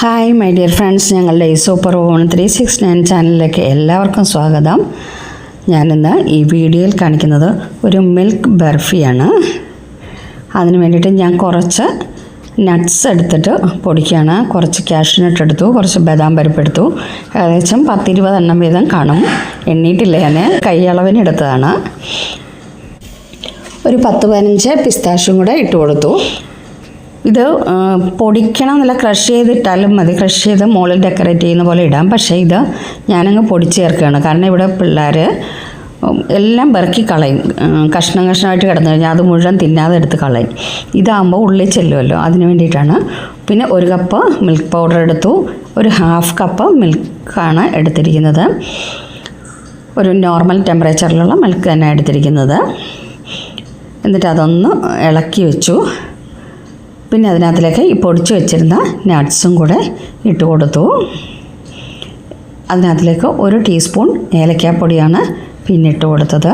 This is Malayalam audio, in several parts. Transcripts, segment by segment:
ഹായ് മൈ ഡിയർ ഫ്രണ്ട്സ് ഞങ്ങളുടെ super on three six nine ചാനലിലേക്ക് എല്ലാവർക്കും സ്വാഗതം. ഞാനിന്ന് ഈ വീഡിയോയിൽ കാണിക്കുന്നത് ഒരു മിൽക്ക് ബർഫിയാണ്. അതിന് വേണ്ടിയിട്ട് ഞാൻ കുറച്ച് നട്ട്സ് എടുത്തിട്ട് പൊടിക്കുകയാണ്. കുറച്ച് കാഷ്നട്ട് എടുത്തു കുറച്ച് ബദാം പരിപ്പ് എടുത്തു. ഏകദേശം പത്തിരുപത് എണ്ണം വീതം കാണും. എണ്ണീട്ടില്ല ഞാൻ കൈയളവിന് എടുത്തതാണ്. ഒരു പത്ത് പതിനഞ്ച് പിസ്താഷ്യം കൂടെ ഇട്ട് കൊടുത്തു. ഇത് പൊടിക്കണം എന്നല്ല ക്രഷ് ചെയ്തിട്ടാലും മതി. ക്രഷ് ചെയ്ത് മുകളിൽ ഡെക്കറേറ്റ് ചെയ്യുന്ന പോലെ ഇടാം. പക്ഷേ ഇത് ഞാനങ്ങ് പൊടിച്ച് ചേർക്കുകയാണ്. കാരണം ഇവിടെ പിള്ളേർ എല്ലാം പെറുക്കി കളയും. കഷ്ണം കഷ്ണമായിട്ട് കിടന്നു കഴിഞ്ഞാൽ അത് മുഴുവൻ തിന്നാതെ എടുത്ത് കളയും. ഇതാകുമ്പോൾ ഉള്ളിൽ ചെല്ലുമല്ലോ. അതിന് വേണ്ടിയിട്ടാണ്. പിന്നെ ഒരു കപ്പ് മിൽക്ക് പൗഡർ എടുത്തു. ഒരു ഹാഫ് കപ്പ് മിൽക്കാണ് എടുത്തിരിക്കുന്നത്. ഒരു നോർമൽ ടെമ്പറേച്ചറിലുള്ള മിൽക്ക് തന്നെ എടുത്തിരിക്കുന്നത്. എന്നിട്ട് അതൊന്ന് ഇളക്കി വെച്ചു. പിന്നെ അതിനകത്തിലേക്ക് ഈ പൊടിച്ച് വെച്ചിരുന്ന നട്ട്സും കൂടെ ഇട്ട് കൊടുത്തു. അതിനകത്തിലേക്ക് ഒരു ടീസ്പൂൺ ഏലക്കാപ്പൊടിയാണ് പിന്നെ ഇട്ട് കൊടുത്തത്.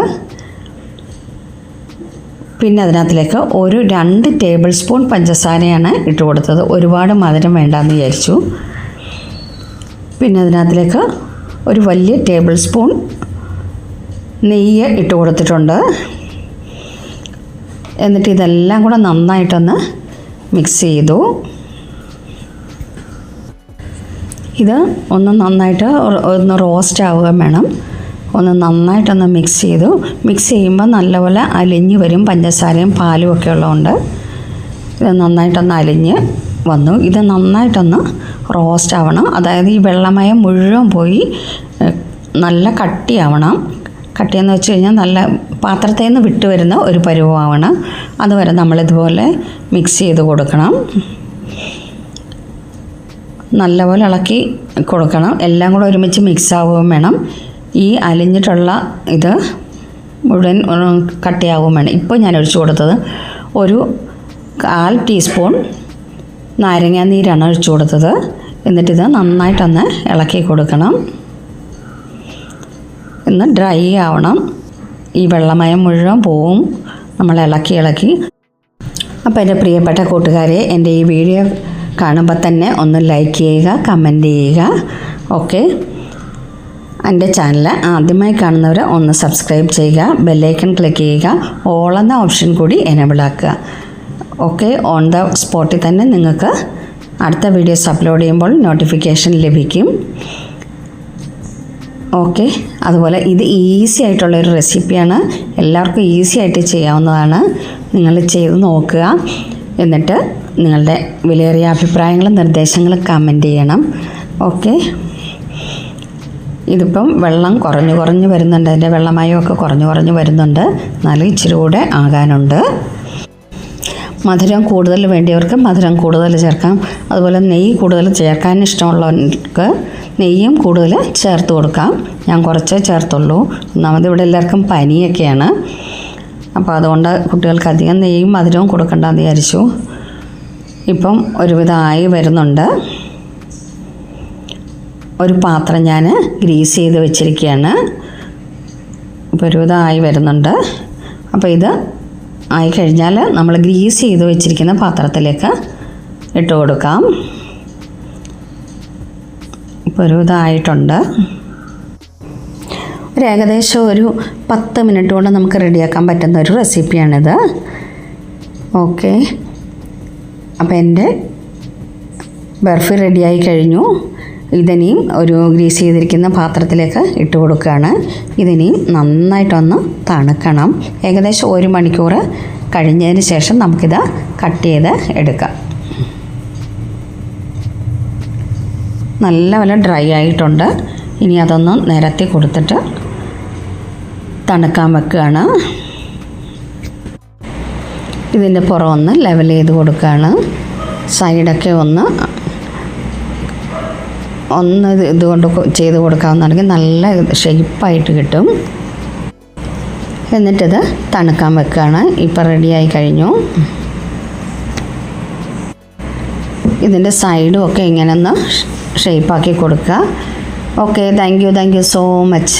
പിന്നെ അതിനകത്തിലേക്ക് ഒരു രണ്ട് ടേബിൾ സ്പൂൺ പഞ്ചസാരയാണ് ഇട്ട് കൊടുത്തത്. ഒരുപാട് മധുരം വേണ്ടാന്ന് വിചാരിച്ചു. പിന്നെ അതിനകത്തിലേക്ക് ഒരു വലിയ ടേബിൾ സ്പൂൺ നെയ്യ് ഇട്ട് കൊടുത്തിട്ടുണ്ട്. എന്നിട്ട് ഇതെല്ലാം കൂടെ നന്നായിട്ടൊന്ന് മിക്സ് ചെയ്തു ഇത് ഒന്ന് നന്നായിട്ട് ഒന്ന് റോസ്റ്റ് ആവുക വേണം. ഒന്ന് നന്നായിട്ടൊന്ന് മിക്സ് ചെയ്തു മിക്സ് ചെയ്യുമ്പോൾ നല്ലപോലെ അലിഞ്ഞ് വരും. പഞ്ചസാരയും പാലും ഒക്കെ ഉള്ളതുകൊണ്ട് ഇത് നന്നായിട്ടൊന്ന് അലിഞ്ഞ് വന്നു. ഇത് നന്നായിട്ടൊന്ന് റോസ്റ്റ് ആവണം. അതായത് ഈ വെള്ളമയം മുഴുവൻ പോയി നല്ല കട്ടിയാവണം. കട്ടിയെന്ന് വെച്ച് കഴിഞ്ഞാൽ നല്ല പാത്രത്തിൽ നിന്ന് വിട്ട് വരുന്ന ഒരു പരുവമാവണം അതുവരെ നമ്മളിതുപോലെ മിക്സ് ചെയ്ത് കൊടുക്കണം. നല്ലപോലെ ഇളക്കി കൊടുക്കണം. എല്ലാം കൂടെ ഒരുമിച്ച് മിക്സ് ആവുകയും വേണം. ഈ അലിഞ്ഞിട്ടുള്ള ഇത് മുഴുവൻ കട്ടിയാവുകയും വേണം. ഇപ്പോൾ ഞാൻ ഒഴിച്ചു കൊടുത്തത് ഒരു കാൽ ടീസ്പൂൺ നാരങ്ങാ നീരാണ് ഒഴിച്ചു കൊടുത്തത്. എന്നിട്ടിത് നന്നായിട്ടൊന്ന് ഇളക്കി കൊടുക്കണം. ഒന്ന് ഡ്രൈ ആവണം. ഈ വെള്ളമയം മുഴുവൻ പോവും. നമ്മൾ ഇളക്കി ഇളക്കി. അപ്പോൾ എന്റെ പ്രിയപ്പെട്ട കൂട്ടുകാരെ എന്റെ ഈ വീഡിയോ കാണുമ്പോൾ തന്നെ ഒന്ന് ലൈക്ക് ചെയ്യുക കമന്റ് ചെയ്യുക. ഓക്കെ എന്റെ ചാനൽ ആദ്യമായി കാണുന്നവർ ഒന്ന് സബ്സ്ക്രൈബ് ചെയ്യുക ബെല്ലൈക്കൺ ക്ലിക്ക് ചെയ്യുക ഓൾ എന്ന ഓപ്ഷൻ കൂടി എനേബിൾ ആക്കുക. ഓക്കെ ഓൺ ദ സ്പോട്ടിൽ തന്നെ നിങ്ങൾക്ക് അടുത്ത വീഡിയോസ് അപ്ലോഡ് ചെയ്യുമ്പോൾ നോട്ടിഫിക്കേഷൻ ലഭിക്കും. ഓക്കെ അതുപോലെ ഇത് ഈസി ആയിട്ടുള്ളൊരു റെസിപ്പിയാണ് എല്ലാവർക്കും ഈസി ആയിട്ട് ചെയ്യാവുന്നതാണ്. നിങ്ങൾ ചെയ്ത് നോക്കുക. എന്നിട്ട് നിങ്ങളുടെ വിലയേറിയ അഭിപ്രായങ്ങളും നിർദ്ദേശങ്ങളും കമന്റ് ചെയ്യണം. ഓക്കെ ഇതിപ്പം വെള്ളം കുറഞ്ഞു കുറഞ്ഞു വരുന്നുണ്ട്. അതിന്റെ വെള്ളമയമൊക്കെ കുറഞ്ഞു കുറഞ്ഞു വരുന്നുണ്ട്. എന്നാലും ഇച്ചിരി കൂടെ ആകാനുണ്ട്. മധുരം കൂടുതൽ വേണ്ടിയവർക്ക് മധുരം കൂടുതൽ ചേർക്കാം. അതുപോലെ നെയ്യ് കൂടുതൽ ചേർക്കാൻ ഇഷ്ടമുള്ളവർക്ക് നെയ്യും കൂടുതൽ ചേർത്ത് കൊടുക്കാം. ഞാൻ കുറച്ചേ ചേർത്തുള്ളൂ. ഒന്നാമത് ഇവിടെ എല്ലാവർക്കും പനിയൊക്കെയാണ്. അപ്പോൾ അതുകൊണ്ട് കുട്ടികൾക്ക് അധികം നെയ്യും മധുരവും കൊടുക്കണ്ടെന്ന് വിചാരിച്ചു. ഇപ്പം ഒരുവിധമായി വരുന്നുണ്ട്. ഒരു പാത്രം ഞാൻ ഗ്രീസ് ചെയ്ത് വെച്ചിരിക്കുകയാണ്. ഇപ്പോൾ ഒരുവിധമായി വരുന്നുണ്ട്. അപ്പോൾ ഇത് ആയി കഴിഞ്ഞാൽ നമ്മൾ ഗ്രീസ് ചെയ്ത് വെച്ചിരിക്കുന്ന പാത്രത്തിലേക്ക് ഇട്ട് കൊടുക്കാം. ഇപ്പോൾ ഒരു ഇതായിട്ടുണ്ട്. ഒരു ഏകദേശം ഒരു പത്ത് മിനിറ്റ് കൊണ്ട് നമുക്ക് റെഡിയാക്കാൻ പറ്റുന്ന ഒരു റെസിപ്പിയാണിത്. ഓക്കെ. അപ്പോൾ എന്റെ ബർഫി റെഡിയായി കഴിഞ്ഞു. ഇതിനെയും ഒരു ഗ്രീസ് ചെയ്തിരിക്കുന്ന പാത്രത്തിലേക്ക് ഇട്ട് കൊടുക്കുകയാണ്. ഇതിനെയും നന്നായിട്ടൊന്ന് തണുക്കണം. ഏകദേശം ഒരു മണിക്കൂർ കഴിഞ്ഞതിന് ശേഷം നമുക്കിത് കട്ട് ചെയ്ത് എടുക്കാം. നല്ലപോലെ ഡ്രൈ ആയിട്ടുണ്ട്. ഇനി അതൊന്ന് നിരത്തി കൊടുത്തിട്ട് തണുക്കാൻ വെക്കുകയാണ്. ഇതിന്റെ പുറം ഒന്ന് ലെവൽ ചെയ്ത് കൊടുക്കുകയാണ്. സൈഡൊക്കെ ഒന്ന് ഒന്ന് ഇതുകൊണ്ട് ചെയ്ത് കൊടുക്കാവുന്നതാണെങ്കിൽ നല്ല ഷേപ്പായിട്ട് കിട്ടും. എന്നിട്ടത് തണുക്കാൻ വെക്കുകയാണ് ഇപ്പം റെഡിയായി കഴിഞ്ഞു. ഇതിന്റെ സൈഡും ഒക്കെ ഇങ്ങനെ ഒന്ന് ഷേപ്പാക്കി കൊടുക്കുക. Okay thank you thank you so much